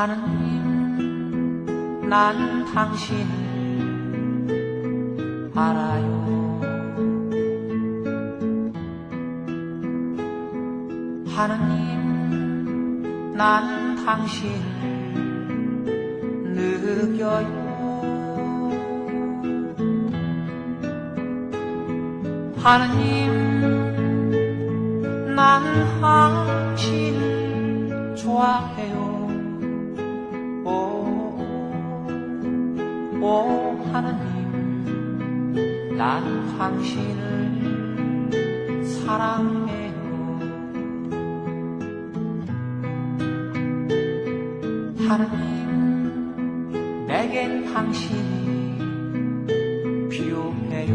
하느님, 난 당신을 알아요. 하느님, 난 당신을 느껴요. 하느님, 난 당신을 좋아해요. 난 당신을 사랑해요. 하느님, 내겐 당신이 필요해요.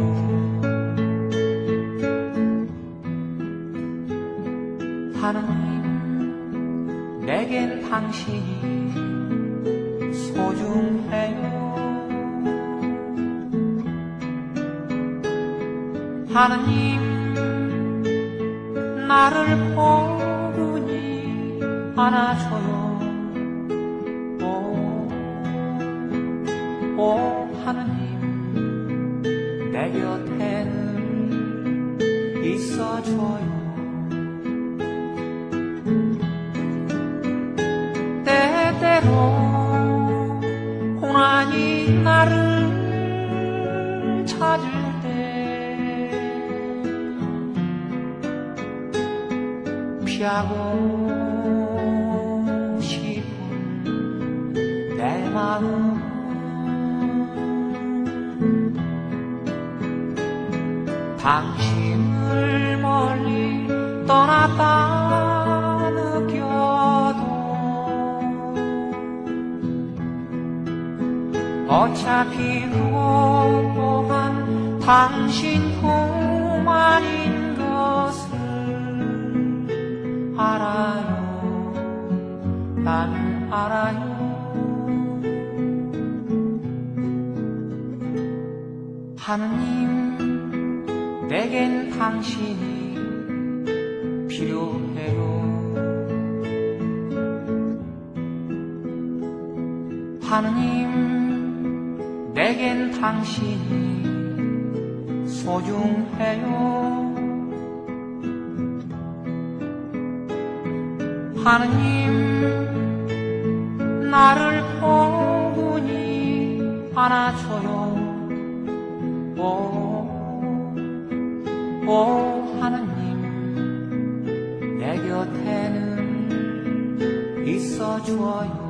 하느님, 내겐 당신이 하느님, 나를 포근히 안아줘요. 오, 오, 하느님, 내 곁에는 있어줘요. 때때로 고난이 나를 찾을 때 피하고 싶은 내 마음 당신을 멀리 떠났다 느껴도 어차피 그것 또한 당신 뿐만인 하느님 내겐 당신이 필요해요 하느님, 내겐 당신이 소중해요. 하느님, 나를 포근히 안아줘요. 오, 오, 하느님, 내 곁에는 있어줘요.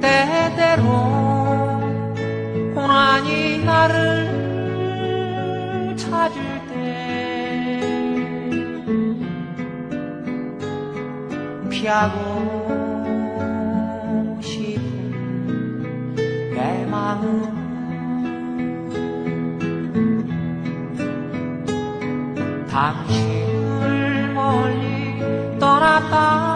때때로 고난이 나를 찾을 때 피하고 싶은 내 마음 당신을 멀리 떠났다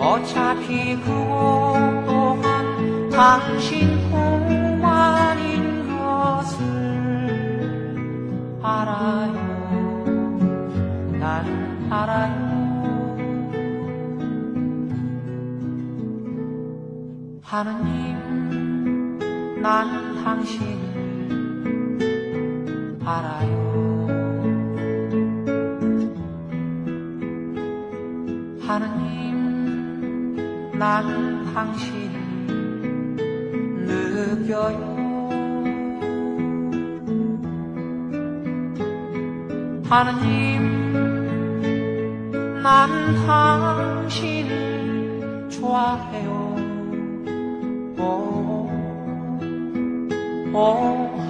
어차피 그것 또한 당신 뿐만인 것을 알아요. 난 알아요. 하느님 난 당신을 알아요 난 당신을 느껴요. 하느님 난 당신을 좋아해요. 오, 오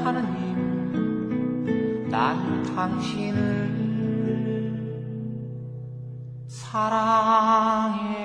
하느님 난 당신을 사랑